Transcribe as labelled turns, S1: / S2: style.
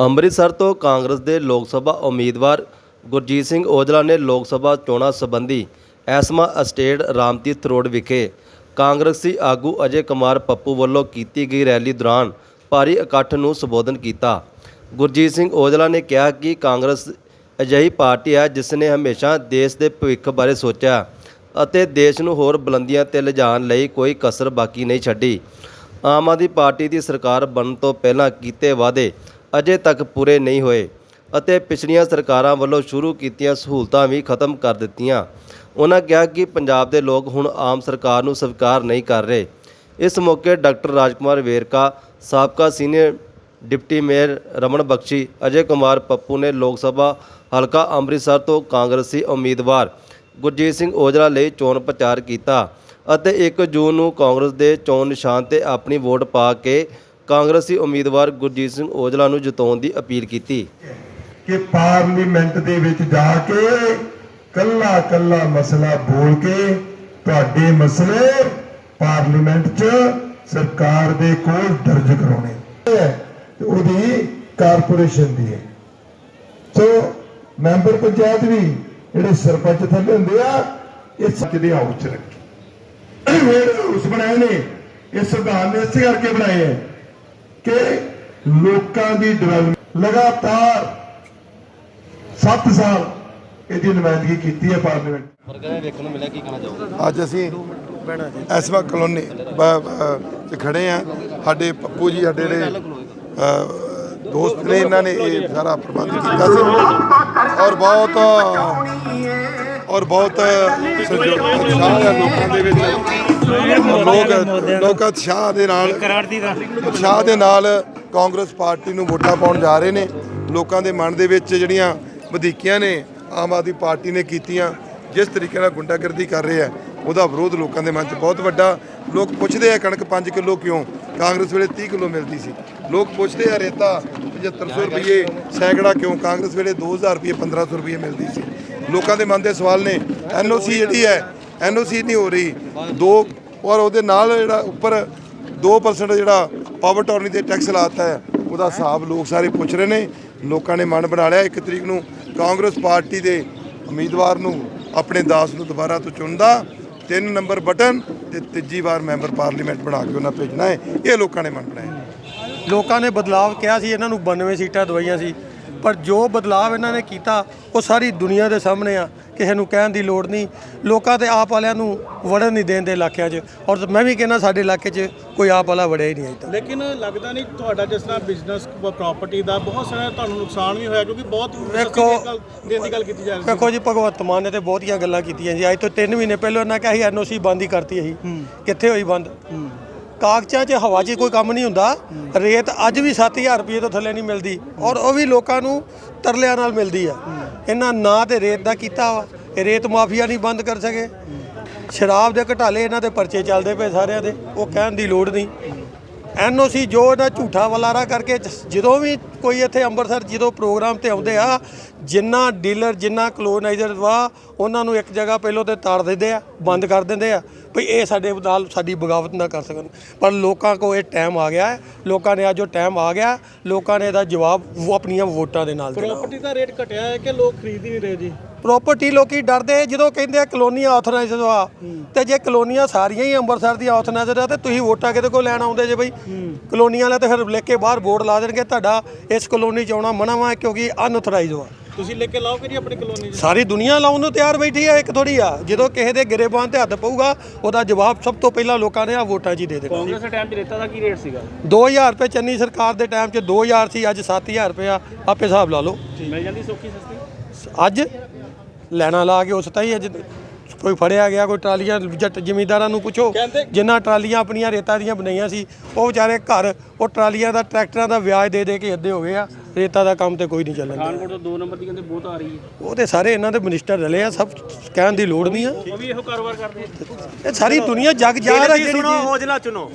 S1: ਅੰਮ੍ਰਿਤਸਰ ਤੋਂ ਕਾਂਗਰਸ ਦੇ ਲੋਕ ਸਭਾ ਉਮੀਦਵਾਰ ਗੁਰਜੀਤ ਸਿੰਘ ਔਜਲਾ ਨੇ ਲੋਕ ਸਭਾ ਚੋਣਾਂ ਸੰਬੰਧੀ ਐਸਮਾ ਅਸਟੇਟ ਰਾਮਤੀਰਥ ਰੋਡ ਵਿਖੇ ਕਾਂਗਰਸੀ ਆਗੂ ਅਜੇ ਕੁਮਾਰ ਪੱਪੂ ਵੱਲੋਂ ਕੀਤੀ ਗਈ ਰੈਲੀ ਦੌਰਾਨ ਭਾਰੀ ਇਕੱਠ ਨੂੰ ਸੰਬੋਧਨ ਕੀਤਾ। ਗੁਰਜੀਤ ਸਿੰਘ ਔਜਲਾ ਨੇ ਕਿਹਾ ਕਿ ਕਾਂਗਰਸ ਅਜਿਹੀ ਪਾਰਟੀ ਹੈ ਜਿਸ ਨੇ ਹਮੇਸ਼ਾ ਦੇਸ਼ ਦੇ ਭਵਿੱਖ ਬਾਰੇ ਸੋਚਿਆ ਅਤੇ ਦੇਸ਼ ਨੂੰ ਹੋਰ ਬੁਲੰਦੀਆਂ ਤੇ ਲਿਜਾਣ ਲਈ ਕੋਈ ਕਸਰ ਬਾਕੀ ਨਹੀਂ ਛੱਡੀ। ਆਮ ਆਦਮੀ ਪਾਰਟੀ ਦੀ ਸਰਕਾਰ ਬਣਨ ਤੋਂ ਪਹਿਲਾਂ ਕੀਤੇ ਵਾਅਦੇ ਅਜੇ ਤੱਕ ਪੂਰੇ ਨਹੀਂ ਹੋਏ ਅਤੇ ਪਿਛਲੀਆਂ ਸਰਕਾਰਾਂ ਵੱਲੋਂ ਸ਼ੁਰੂ ਕੀਤੀਆਂ ਸਹੂਲਤਾਂ ਵੀ ਖਤਮ ਕਰ ਦਿੱਤੀਆਂ। ਉਹਨਾਂ ਕਿਹਾ ਕਿ ਪੰਜਾਬ ਦੇ ਲੋਕ ਹੁਣ ਆਮ ਸਰਕਾਰ ਨੂੰ ਸਵੀਕਾਰ ਨਹੀਂ ਕਰ ਰਹੇ। ਇਸ ਮੌਕੇ ਡਾਕਟਰ ਰਾਜਕੁਮਾਰ ਵੇਰਕਾ, ਸਾਬਕਾ senior deputy mayor Raman Bakshi, Ajay Kumar Pappu ਨੇ ਲੋਕ ਸਭਾ ਹਲਕਾ ਅੰਮ੍ਰਿਤਸਰ ਤੋਂ ਕਾਂਗਰਸੀ ਉਮੀਦਵਾਰ ਗੁਰਜੀਤ ਸਿੰਘ ਔਜਲਾ ਲਈ ਚੋਣ ਪ੍ਰਚਾਰ ਕੀਤਾ ਅਤੇ 1 ਜੂਨ ਨੂੰ ਕਾਂਗਰਸ ਦੇ ਚੋਣ ਨਿਸ਼ਾਨ ਤੇ ਆਪਣੀ ਵੋਟ ਪਾ ਕੇ ਕਾਂਗਰਸੀ ਉਮੀਦਵਾਰ ਗੁਰਜੀਤ ਸਿੰਘ ਔਜਲਾ ਨੂੰ ਜਿਤਾਉਣ ਦੀ ਅਪੀਲ ਕੀਤੀ।
S2: ਕਿ ਪਾਰਲੀਮੈਂਟ ਦੇ ਵਿੱਚ ਜਾ ਕੇ ਕੱਲਾ ਕੱਲਾ ਮਸਲਾ ਬੋਲ ਕੇ ਤੁਹਾਡੇ ਮਸਲੇ ਪਾਰਲੀਮੈਂਟ 'ਚ ਸਰਕਾਰ ਦੇ ਕੋਲ ਦਰਜ ਕਰਾਉਣੇ। ਤੇ ਉਹਦੀ ਕਾਰਪੋਰੇਸ਼ਨ ਦੀ ਹੈ। ਸੋ ਮੈਂਬਰ ਪੰਚਾਇਤ ਵੀ ਜਿਹੜੇ ਸਰਪੰਚ ਥੱਲੇ ਹੁੰਦੇ ਆ, ਇਹ ਸੱਚ ਦੇ ਹਾਊਸ 'ਚ ਰੱਖੇ। ਜਿਹੜੇ ਹਾਊਸ ਬਣਾਏ ਨੇ, ਇਹ ਸੰਵਿਧਾਨ ਨੇ ਇਸੇ ਕਰਕੇ ਬਣਾਏ ਹੈ। ਕਿ ਲੋਕਾਂ ਦੀ ਡਿਵੈਲਪਮੈਂਟ ਲਗਾਤਾਰ 7 ਸਾਲ ਇਹਦੀ ਨੁਮਾਇੰਦਗੀ ਕੀਤੀ ਹੈ ਪਾਰਲੀਮੈਂਟ
S1: ਵਰਕਰਾਂ ਵੇਖਣ ਨੂੰ ਮਿਲਿਆ ਕੀ ਕਹਿਣਾ ਚਾਹੋਗੇ?
S3: ਅੱਜ ਅਸੀਂ ਐਸਵਾ ਕਲੋਨੀ ਖੜੇ ਆ ਸਾਡੇ ਪੱਪੂ ਜੀ ਸਾਡੇ ਜਿਹੜੇ ਦੋਸਤ ਨੇ ਇਹਨਾਂ ਨੇ ਇਹ ਸਾਰਾ ਪ੍ਰਬੰਧ ਕੀਤਾ ਸੀ। ਔਰ ਬਹੁਤ ਔਰ ਬਹੁਤ ਸਹਿਯੋਗ ਲੋਕਾਂ ਦੇ ਵਿੱਚ ਲੋਕ ਲੋਕ ਉਤਸ਼ਾਹ ਦੇ ਨਾਲ ਉਤਸ਼ਾਹ ਦੇ ਨਾਲ ਕਾਂਗਰਸ ਪਾਰਟੀ ਨੂੰ ਵੋਟਾਂ ਪਾਉਣ ਜਾ ਰਹੇ ਨੇ। ਲੋਕਾਂ ਦੇ ਮਨ ਦੇ ਵਿੱਚ ਜਿਹੜੀਆਂ ਵਧੀਕੀਆਂ ਨੇ ਆਮ ਆਦਮੀ ਪਾਰਟੀ ਨੇ ਕੀਤੀਆਂ ਜਿਸ ਤਰੀਕੇ ਨਾਲ ਗੁੰਡਾਗਰਦੀ ਕਰ ਰਹੇ ਆ ਉਹਦਾ ਵਿਰੋਧ ਲੋਕਾਂ ਦੇ ਮਨ 'ਚ ਬਹੁਤ ਵੱਡਾ। ਲੋਕ ਪੁੱਛਦੇ ਆ ਕਣਕ 5 ਕਿਲੋ ਕਿਉਂ? ਕਾਂਗਰਸ ਵੇਲੇ 30 ਕਿਲੋ ਮਿਲਦੀ ਸੀ। ਲੋਕ ਪੁੱਛਦੇ ਆ ਰੇਤਾ 7500 ਰੁਪਏ ਸੈਂਕੜਾ ਕਿਉਂ? ਕਾਂਗਰਸ ਵੇਲੇ 2000 ਰੁਪਏ 1500 ਰੁਪਏ ਮਿਲਦੀ ਸੀ। ਲੋਕਾਂ ਦੇ ਮਨ ਦੇ ਸਵਾਲ ਨੇ ਐਨਓਸੀ ਜਿਹੜੀ ਹੈ ਐਨਓਸੀ ਨਹੀਂ ਹੋ ਰਹੀ। ਦੋ ਔਰ ਉਹਦੇ ਨਾਲ ਜਿਹੜਾ ਉੱਪਰ 2% ਜਿਹੜਾ ਪਾਵਰ ਟੌਰਨੀ ਤੇ ਟੈਕਸ ਲਾਤਾ ਹੈ, ਉਹਦਾ ਹਿਸਾਬ ਲੋਕ ਸਾਰੇ ਪੁੱਛ ਰਹੇ ਨੇ। ਲੋਕਾਂ ਨੇ ਮਨ ਬਣਾ ਲਿਆ, ਇੱਕ ਤਰੀਕ ਨੂੰ ਕਾਂਗਰਸ ਪਾਰਟੀ ਦੇ ਉਮੀਦਵਾਰ ਨੂੰ ਆਪਣੇ ਦਾਸ ਨੂੰ ਦੁਬਾਰਾ ਤੋਂ ਚੁਣਦਾ। ਤਿੰਨ ਨੰਬਰ ਬਟਨ ਤੇ ਤੀਜੀ ਵਾਰ ਮੈਂਬਰ ਪਾਰਲੀਮੈਂਟ ਬਣਾ ਕੇ ਉਹਨਾਂ ਭੇਜਣਾ ਹੈ। ਇਹ ਲੋਕਾਂ ਨੇ ਮਨ ਬਣਾਇਆ।
S4: ਲੋਕਾਂ ਨੇ ਬਦਲਾਵ ਕਿਹਾ ਸੀ, ਇਹਨਾਂ ਨੂੰ 92 ਸੀਟਾਂ ਦਵਾਈਆਂ ਸੀ। ਪਰ ਜੋ ਬਦਲਾਵ ਇਹਨਾਂ ਨੇ ਕੀਤਾ ਉਹ ਸਾਰੀ ਦੁਨੀਆ ਦੇ ਸਾਹਮਣੇ ਆ ਕਿਸੇ ਨੂੰ ਕਹਿਣ ਦੀ ਲੋੜ ਨਹੀਂ। ਲੋਕਾਂ ਤੇ ਆਪ ਵਾਲਿਆਂ ਨੂੰ ਵੜਨ ਨਹੀਂ ਦੇਣ ਦੇ ਇਲਾਕਿਆਂ 'ਚ। ਔਰ ਮੈਂ ਵੀ ਕਹਿੰਦਾ ਸਾਡੇ ਇਲਾਕੇ 'ਚ ਕੋਈ ਆਪ ਵਾਲਾ ਵੜਿਆ ਹੀ ਨਹੀਂ ਅਜੇ ਤੱਕ।
S5: ਲੇਕਿਨ ਲੱਗਦਾ ਨਹੀਂ ਤੁਹਾਡਾ ਜਿਸ ਤਰ੍ਹਾਂ ਬਿਜ਼ਨਸ ਪ੍ਰਾਪਰਟੀ ਦਾ ਬਹੁਤ ਸਾਰਾ ਤੁਹਾਨੂੰ ਨੁਕਸਾਨ ਵੀ ਹੋਇਆ ਕਿਉਂਕਿ ਬਹੁਤ
S4: ਵੇਖੋ-
S5: ਦੇਣ ਦੀ ਗੱਲ ਕੀਤੀ ਜਾ ਰਹੀ
S4: ਵੇਖੋ ਜੀ ਭਗਵੰਤ ਮਾਨ ਨੇ ਤੇ ਬਹੁਤੀਆਂ ਗੱਲਾਂ ਕੀਤੀਆਂ ਜੀ। ਅੱਜ ਤੋਂ 3 ਮਹੀਨੇ ਪਹਿਲਾਂ ਉਹਨਾਂ ਕਿਹਾ ਸੀ ਐਨਓਸੀ ਬੰਦ ਹੀ ਕਰਤੀ ਅਸੀਂ। ਕਿੱਥੇ ਹੋਈ ਬੰਦ? ਕਾਗਜ਼ਾਂ 'ਚ ਹਵਾ 'ਚ ਕੋਈ ਕੰਮ ਨਹੀਂ ਹੁੰਦਾ। ਰੇਤ ਅੱਜ ਵੀ 7000 ਰੁਪਏ ਤੋਂ ਥੱਲੇ ਨਹੀਂ ਮਿਲਦੀ ਔਰ ਉਹ ਵੀ ਲੋਕਾਂ ਨੂੰ ਤਰਲਿਆਂ ਨਾਲ ਮਿਲਦੀ ਆ। ਇਹਨਾਂ ਨਾ ਤੇ ਰੇਤ ਦਾ ਕੀਤਾ ਵਾ। ਇਹ ਰੇਤ ਮਾਫੀਆ ਨਹੀਂ ਬੰਦ ਕਰ ਸਕੇ। ਸ਼ਰਾਬ ਦੇ ਘਟਾਲੇ ਇਹਨਾਂ ਦੇ ਪਰਚੇ ਚੱਲਦੇ ਪਏ ਸਾਰਿਆਂ ਦੇ। ਉਹ ਕਹਿਣ ਦੀ ਲੋੜ ਨਹੀਂ। ਐਨਓਸੀ ਜੋ ਇਹਦਾ ਝੂਠਾ ਵਲਾਰਾ ਕਰਕੇ ਜਦੋਂ ਵੀ ਕੋਈ ਇੱਥੇ ਅੰਮ੍ਰਿਤਸਰ ਜਦੋਂ ਪ੍ਰੋਗਰਾਮ ਤੇ ਆਉਂਦੇ ਆ ਜਿੰਨਾ ਡੀਲਰ ਜਿੰਨਾ ਕਲੋਨਾਈਜ਼ਰ ਵਾ ਉਹਨਾਂ ਨੂੰ ਇੱਕ ਜਗ੍ਹਾ ਪਹਿਲੋਂ ਤੇ ਤਾੜ ਦਿੰਦੇ ਆ ਬੰਦ ਕਰ ਦਿੰਦੇ ਆ ਭਈ ਇਹ ਸਾਡੇ ਨਾਲ ਸਾਡੀ ਬਗਾਵਤ ਨਾ ਕਰ ਸਕਣ। ਪਰ ਲੋਕਾਂ ਕੋ ਇਹ ਟਾਈਮ ਆ ਗਿਆ ਹੈ ਲੋਕਾਂ ਨੇ ਅੱਜ ਉਹ ਟਾਈਮ ਆ ਗਿਆ ਲੋਕਾਂ ਨੇ ਇਹਦਾ ਜਵਾਬ ਉਹ ਆਪਣੀਆਂ ਵੋਟਾਂ ਦੇ ਨਾਲ ਦੇਣਾ।
S5: ਪ੍ਰਾਪਰਟੀ ਦਾ ਰੇਟ ਘਟਿਆ ਹੈ ਕਿ ਲੋਕ ਖਰੀਦ ਹੀ ਨਹੀਂ ਰਹੇ ਜੀ?
S4: ਪ੍ਰਾਪਰਟੀ ਲੋਕੀ ਡਰਦੇ ਜਦੋਂ ਕਹਿੰਦੇ ਆ ਕਲੋਨੀਆਂ ਆਥੋਰਾਈਜ਼ਡ ਆ ਤੇ ਜੇ ਕਲੋਨੀਆਂ ਸਾਰੀਆਂ ਹੀ ਅੰਮ੍ਰਿਤਸਰ ਦੀਆਂ ਆਥੋਰਾਈਜ਼ਡ ਆ ਤੇ ਤੁਸੀਂ ਵੋਟਾਂ ਕਿਤੇ ਕੋਲ ਲੈਣ ਆਉਂਦੇ ਜੇ ਬਈ? ਕਲੋਨੀਆਂ ਵਾਲੇ ਤੇ ਫਿਰ ਲਿਖ ਕੇ ਬਾਹਰ ਬੋਰਡ ਲਾ ਦੇਣਗੇ ਤੁਹਾਡਾ ਇਸ ਕਲੋਨੀ ਚ ਆਉਣਾ ਮਨਾ ਵਾ ਕਿਉਂਕਿ ਅਨਆਥੋਰਾਈਜ਼ਡ ਆ
S5: ਤੁਸੀਂ ਲੈ ਕੇ ਲਾਓ ਕਿ ਜੀ ਆਪਣੀ ਕਲੋਨੀ 'ਚ?
S4: ਸਾਰੀ ਦੁਨੀਆ ਲਾਉਣ ਨੂੰ ਤਿਆਰ ਬੈਠੀ ਆ ਇੱਕ ਥੋੜੀ ਆ। ਜਦੋਂ ਕਿਸੇ ਦੇ ਗਿਰੇਬਾਨ ਤੇ ਹੱਥ ਪਊਗਾ ਉਹਦਾ ਜਵਾਬ ਸਭ ਤੋਂ ਪਹਿਲਾਂ ਲੋਕਾਂ ਨੇ ਆ ਵੋਟਾਂ 'ਚ ਹੀ ਦੇ ਦੇਣਾ।
S5: ਕਾਂਗਰਸ ਦੇ ਟਾਈਮ 'ਚ ਰੇਤਾ ਦਾ ਕੀ ਰੇਟ ਸੀਗਾ?
S4: 2000 ਰੁਪਏ ਚੰਨੀ ਸਰਕਾਰ ਦੇ ਟਾਈਮ 'ਚ 2000 ਸੀ ਅੱਜ 7000 ਰੁਪਏ ਆ। ਆਪੇ ਹਿਸਾਬ ਲਾ ਲਓ।
S5: ਮਿਲ ਜਾਂਦੀ ਸੌਖੀ ਸਸਤੀ?
S4: ਅੱਜ ਲੈਣਾ ਲਾ ਕੇ ਉਸ ਤਾਂ ਹੀ ਅੱਜ ਕੋਈ ਫੜਿਆ ਗਿਆ ਕੋਈ ਟਰਾਲੀਆਂ ਜੱਟ ਜ਼ਿਮੀਂਦਾਰਾਂ ਨੂੰ ਪੁੱਛੋ। ਜਿਨ੍ਹਾਂ ਟਰਾਲੀਆਂ ਆਪਣੀਆਂ ਰੇਤਾ ਦੀਆਂ ਬਣਾਈਆਂ ਸੀ ਉਹ ਵਿਚਾਰੇ ਘਰ ਉਹ ਟਰਾਲੀਆਂ ਦਾ ਟਰੈਕਟਰਾਂ ਦਾ ਵਿਆਜ ਦੇ ਦੇ ਕੇ ਅੱਧੇ ਹੋ ਗਏ ਆ। ਰੇਤਾ ਦਾ ਕੰਮ ਤੇ ਕੋਈ ਨਹੀਂ ਚੱਲਣ ਡਿਆ।
S5: ਪਠਾਨਕੋਟ ਤੋਂ 2 ਨੰਬਰ ਦੀ ਕਹਿੰਦੇ ਬਹੁਤ ਆ ਰਹੀ ਹੈ।
S4: ਉਹ ਤੇ ਸਾਰੇ ਇਹਨਾਂ ਦੇ ਮਿਨਿਸਟਰ ਰਲੇ ਆ ਸਭ ਕਹਿਣ ਦੀ ਲੋੜ ਨਹੀਂ ਆ।
S5: ਉਹ ਵੀ ਇਹੋ ਕਾਰੋਬਾਰ ਕਰਦੇ
S4: ਇਹ ਸਾਰੀ ਦੁਨੀਆ ਜਗ ਜਾ ਰਹੀ ਜਿਹੜੀ ਚੀਜ਼-
S5: ਹੌਜਲਾ ਚੁਣੋ।